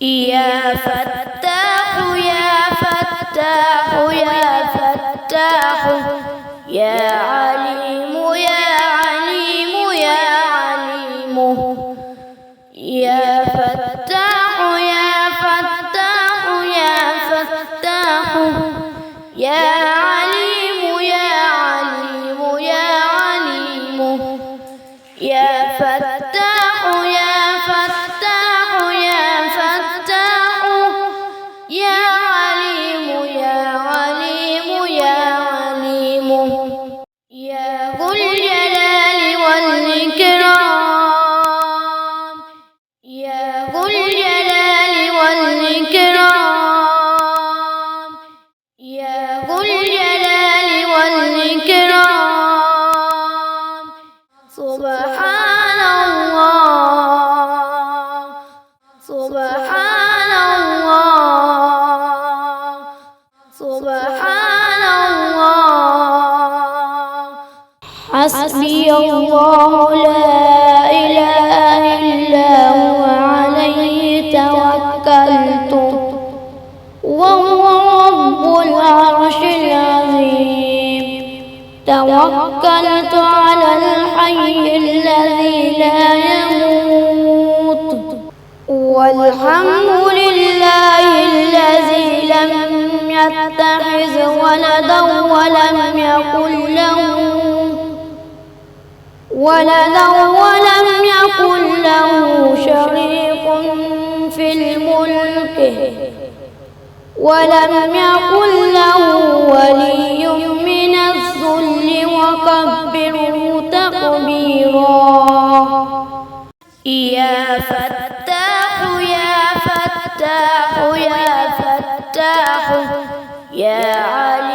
يا فتاح يا فتاح يا فتاح. يا عليم يا عليم يا عليم. يا فتاح يا فتاح يا فتاح. يا عليم يا عليم يا عليم. يا فتاح توكلت على الحي الذي لا يموت. والحمد لله الذي لم يتخذ ولدا ولم يكن له ولدا ولم يكن له شريك في الملك. ولم يكن له ولي الذل وكبره تكبيرا يا فتاح يا فتاح يا فتاح يا عليم.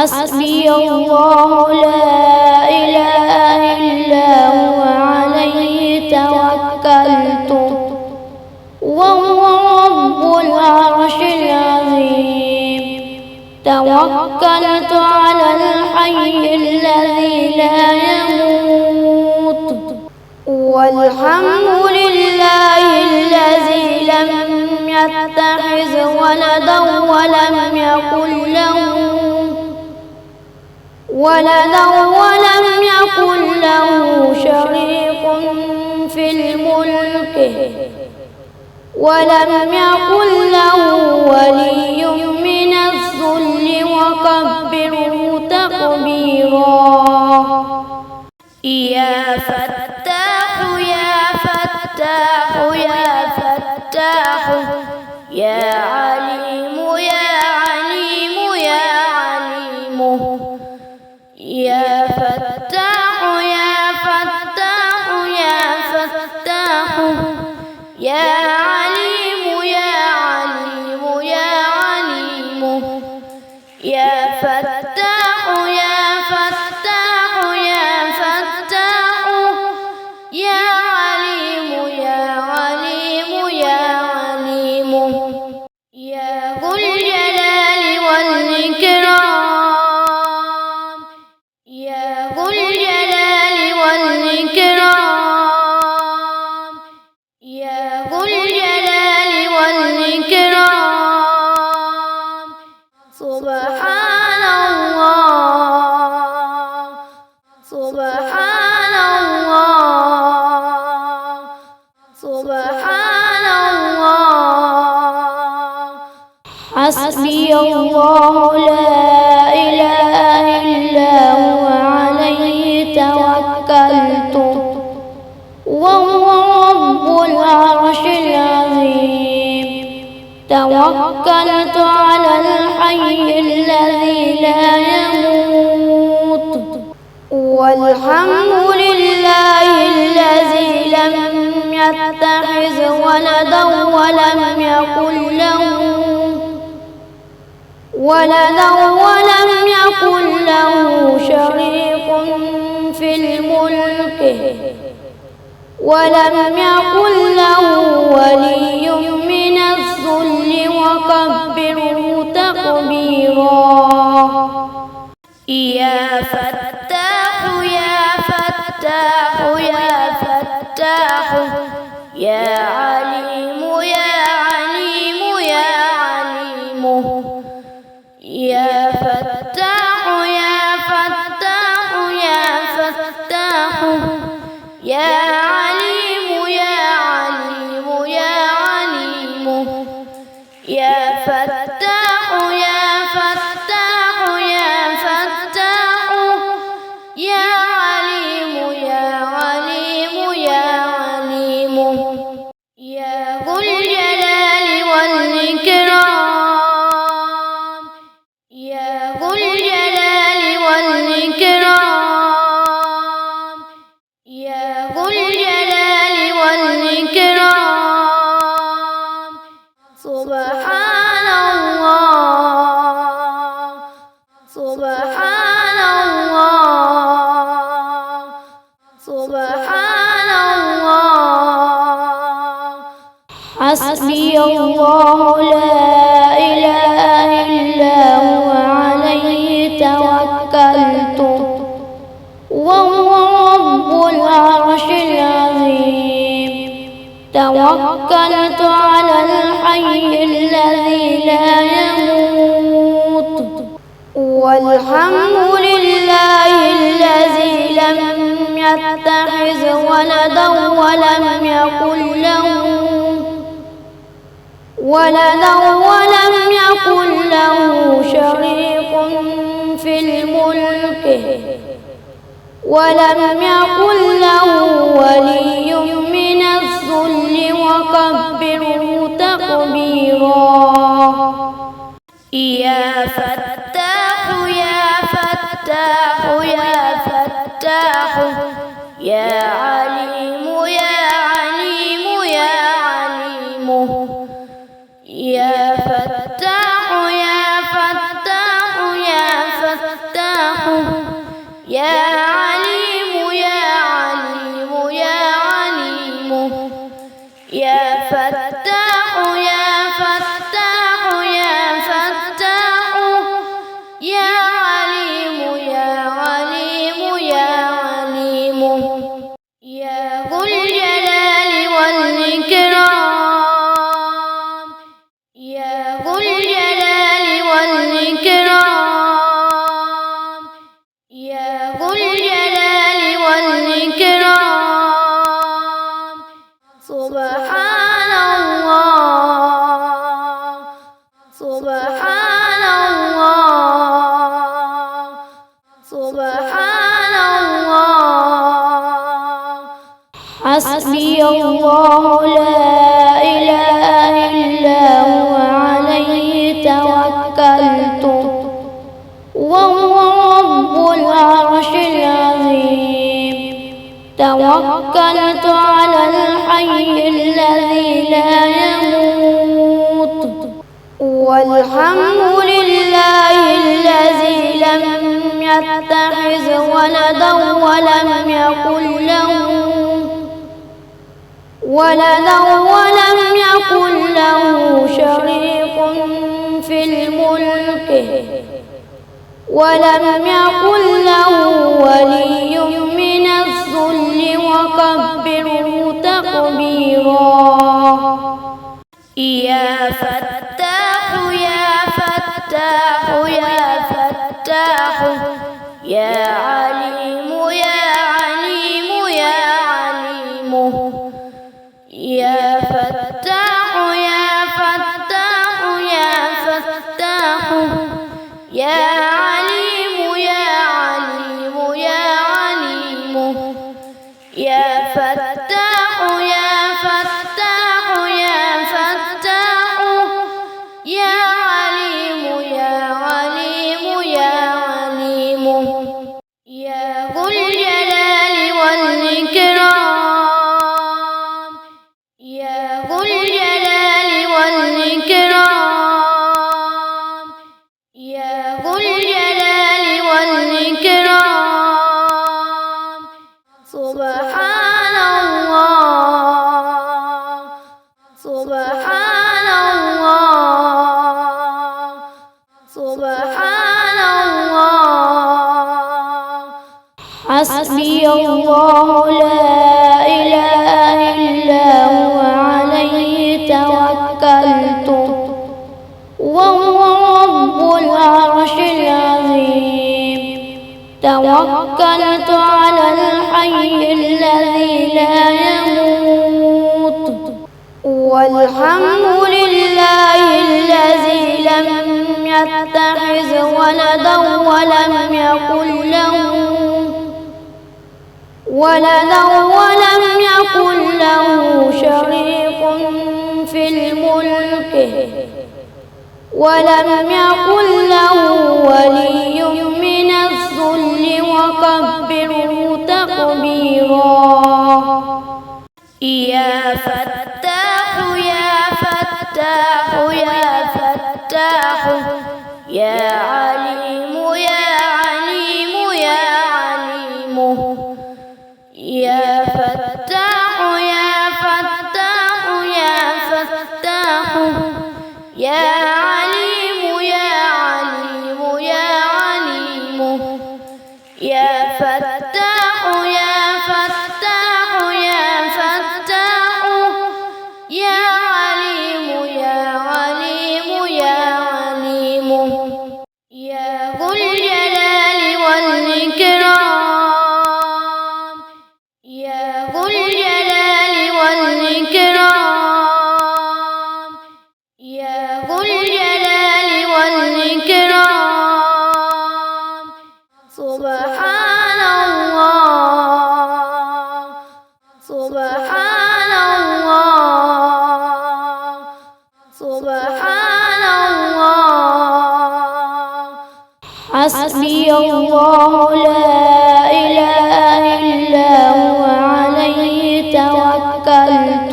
حسبي الله لا إله إلا هو عليه توكلت. وهو رب العرش العظيم. توكلت على الحي الذي لا يموت. والحمد لله الذي لم يتخذ ولدا ولدا ولم يكن له شريك في الملك. ولم يكن له ولي من الذل وكبره تكبيرا يا فتاح يا فتاح يا فتاح يا توكلت على الحي الذي لا يموت. والحمد لله الذي لم يتخذ ولدا ولم يكن له ولدا ولم يكن له شريك في الملك. ولم يكن له ولي وكبره تكبيرا يا فتاح يا فتاح يا فتاح يا عليم. سبحان الله. سبحان الله حسبي الله لا إله إلا هو عليه توكلت وهو رب العرش العظيم توكلت على والحمد لله الذي لم يتخذ ولدا ولم يكن له ولدا ولم يكن له شريك في الملك ولم يكن له يا عليم يا عليم يا عليم. يا فتاح يا فتاح يا فتاح. يا عليم يا عليم يا عليم. يا ذو الجلال والإكرام. يا ذو الجلال الله لا إله إلا هو عليه توكلت وهو رب العرش العظيم توكلت على الحي الذي لا يموت والحمد لله الذي لم يتخذ ولدا ولم يكن له ولدا ولم يكن له شريك في الملك ولم يكن له ولي من الذل وكبره تكبيرا يا فتاح سبحان الله سبحان الله سبحان الله حسبي الله لا توكلت على الحي الذي لا يموت. والحمد لله الذي لم يتخذ ولدا ولم يكن له ولدا ولم يكن له شريك في الملك ولم يكن له ولي من الذل وكبره تكبيرا يا فتاح يا فتاح يا فتاح يا عليم يا عليم يا عليم. يا فتاح يا فتاح يا فتاح. حسبي الله لا إله إلا هو عليه توكلت.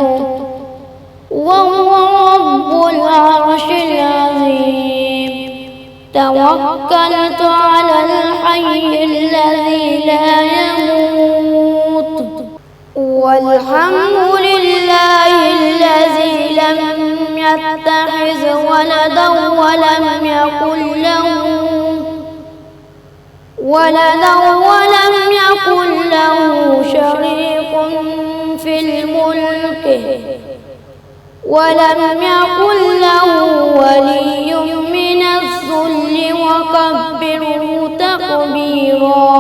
وهو رب العرش العظيم. توكلت على الحي الذي لا يموت. والحمد لله الذي لم يتخذ ولدا ولم ولدا ولم يكن له شريك في الملك. ولم يكن له ولي من الذل وكبره تكبيرا